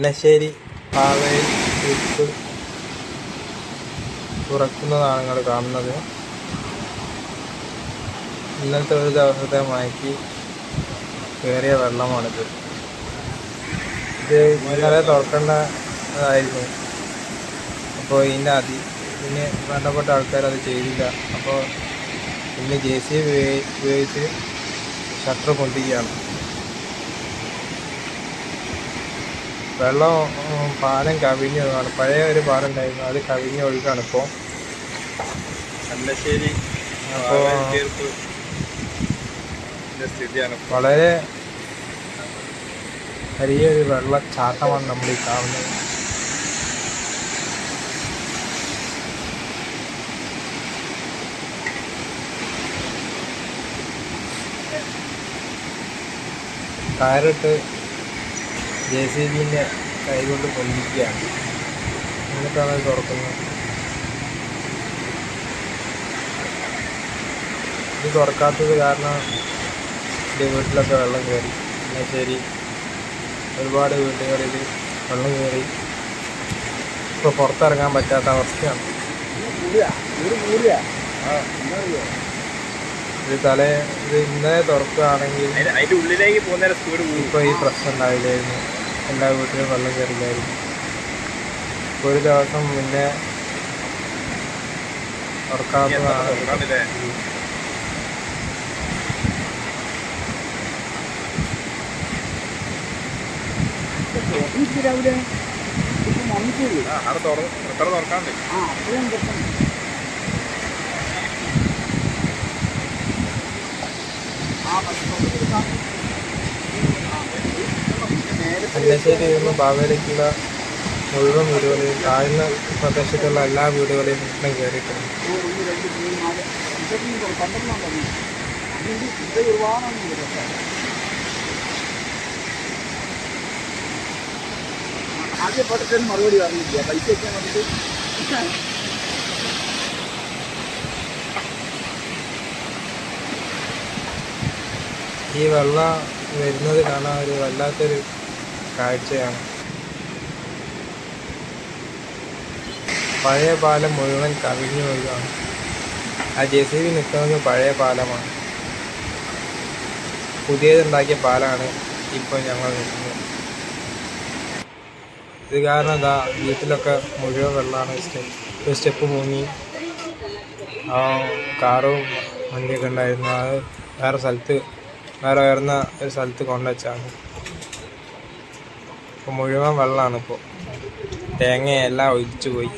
അന്നശ്ശേരി പാവയിൽ ഉപ്പ് തുറക്കുന്നതാണ് നിങ്ങൾ കാണുന്നത്. ഇന്നത്തെ ഒരു ദിവസത്തെ മയക്കി കയറിയ വെള്ളമാണിത്. ഇത് ഇന്നലെ തുറക്കേണ്ടതായിരുന്നു അപ്പോൾ ഇതിന്റെ അതി പിന്നെ വേണ്ടപ്പെട്ട ആൾക്കാർ അത് ചെയ്തില്ല. അപ്പോൾ ഇന്ന് ജെ സി ഉപയോഗിച്ച് ഷട്ടർ പൊന്തിക്കുകയാണ്. വെള്ളം പാലം കവിഞ്ഞ് ഒഴുകാണ് പഴയ ഒരു പാലം ഉണ്ടായിരുന്നു അത് കവിഞ്ഞ് ഒഴുകാണ് ഇപ്പോൾ ശരി അപ്പോൾ സ്ഥിതിയാണ് വളരെ വലിയൊരു വെള്ളച്ചാട്ടമാണ് നമ്മൾ ഈ കാണുന്നത്. കയറിട്ട് ജെ സി ബിന്റെ കൈകൊണ്ട് പൊന്തിക്കുകയാണ് എന്നിട്ടാണ് അത് തുറക്കുന്നത്. ഇത് തുറക്കാത്തത് കാരണം എന്റെ വീട്ടിലൊക്കെ വെള്ളം കയറി. എന്നാൽ ശരി. ഒരുപാട് വീടുകളിൽ വെള്ളം കയറി. ഇപ്പോൾ പുറത്തിറങ്ങാൻ പറ്റാത്ത അവസ്ഥയാണ്. ഇത് തലേ ഇത് ഇന്നലെ തുറക്കുകയാണെങ്കിൽ ഇപ്പോൾ ഈ പ്രശ്നം ഉണ്ടാവില്ലായിരുന്നു. എല്ലാ വീട്ടിലും വെള്ളം കയറില്ലായിരുന്നു ഒരു ദിവസം പിന്നെ ഉറക്കാത്തതാണ് അവിടെ തുറന്ന് എത്ര തുറക്കാണ്ട്. ആ അപ്പോഴും പ്രശ്നം അന്നശ്ശേരി നിന്ന് ബാവയിലേക്കുള്ള മുഴുവൻ വീടുകളെയും താഴ്ന്ന പ്രദേശത്തുള്ള എല്ലാ വീടുകളിലും വെള്ളം കയറിയിട്ടുണ്ട്. ആദ്യ പാട്ടത്തിന് മറുപടി പറഞ്ഞില്ല പൈസ ഈ വെള്ളം വരുന്നത് കാണാൻ ഒരു വല്ലാത്തൊരു കാഴ്ചയാണ്. പഴയ പാലം മുഴുവൻ കവിഞ്ഞു ഒഴുകാണ് ആ ജെ സി ബി നിൽക്കുന്നത് പഴയ പാലമാണ്. പുതിയതുണ്ടാക്കിയ പാലാണ് ഇപ്പോൾ ഞങ്ങൾ നിൽക്കുന്നത്. ഇത് കാരണം എന്താ വീട്ടിലൊക്കെ മുഴുവൻ വെള്ളമാണ്. സ്റ്റെപ്പ് സ്റ്റെപ്പ് മുങ്ങി ആ കാറും വണ്ടിയൊക്കെ ഉണ്ടായിരുന്നു. അത് വേറെ സ്ഥലത്ത് വേറെ ഉയർന്ന ഒരു സ്ഥലത്ത് കൊണ്ടുവച്ചാണ്. മുഴുവൻ വെള്ളമാണ് ഇപ്പോൾ തേങ്ങയെല്ലാം ഒഴിച്ചു പോയി.